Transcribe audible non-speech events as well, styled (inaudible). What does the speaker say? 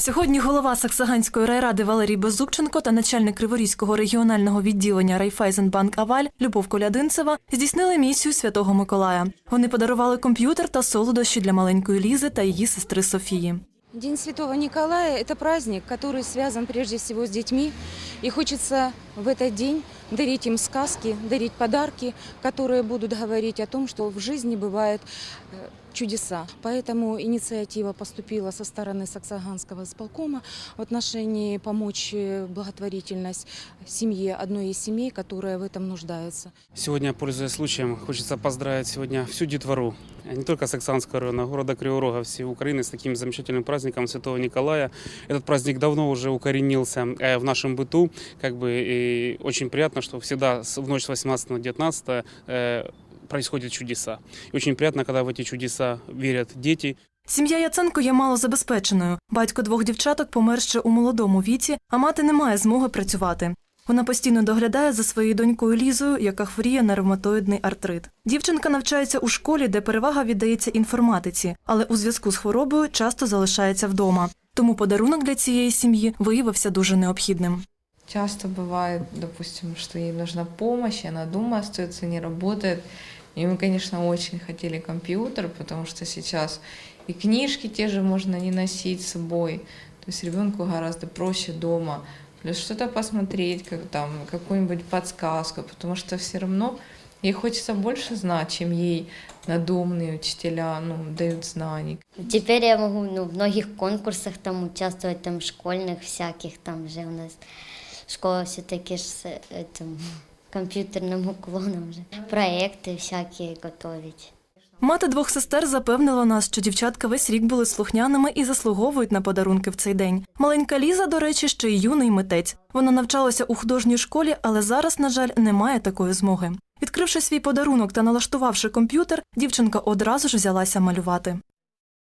Сьогодні голова Саксаганської райради Валерій Беззубченко та начальник Криворізького регіонального відділення Райфайзенбанк Аваль Любов Колядинцева здійснили місію Святого Миколая. Вони подарували комп'ютер та солодощі для маленької Лізи та її сестри Софії. День Святого Николая – это праздник, который связан прежде всего с детьми. И хочется в этот день дарить им сказки, дарить подарки, которые будут говорить о том, что в жизни бывают э, чудеса. Поэтому инициатива поступила со стороны Саксаганского исполкома в отношении помочь э, благотворительность семье, одной из семей, которая в этом нуждается. Сегодня, пользуясь случаем, хочется поздравить сегодня всю детвору, э, не только Саксанского района, города Кривого Рога, всей Украины с таким замечательным праздником Святого Николая. Этот праздник давно уже укоренился э, в нашем быту, как бы и очень приятно, что всегда с- в ночь с 18 на 19 э, происходят чудеса. И очень приятно, когда в эти чудеса верят дети, Сім'я Яценко є малозабезпеченою. Батько двох дівчаток помер ще у молодому віці, а мати не має змоги працювати. Вона постійно доглядає за своєю донькою Лізою, яка хворіє на ревматоїдний артрит. Дівчинка навчається у школі, де перевага віддається інформатиці, але у зв'язку з хворобою часто залишається вдома. Тому подарунок для цієї сім'ї виявився дуже необхідним. Часто бывает, допустим, что ей нужна помощь, она дома остается, не работает. И мы, конечно, очень хотели компьютер, потому что сейчас и книжки те же не носить с собой. То есть ребенку гораздо проще дома. Плюс что-то посмотреть, как там, какую-нибудь подсказку, потому что все равно ей хочется больше знать, чем ей надомные учителя ну, дают знаний. Теперь я могу ну, в многих конкурсах там участвовать, там школьных всяких, там же у нас школа все-таки с этим (laughs) компьютерным уклоном же. Проекты всякие готовить. Мати двох сестер запевнила нас, що дівчатка весь рік були слухняними і заслуговують на подарунки в цей день. Маленька Ліза, до речі, ще й юний митець. Вона навчалася у художній школі, але зараз, на жаль, не має такої змоги. Відкривши свій подарунок та налаштувавши комп'ютер, дівчинка одразу ж взялася малювати.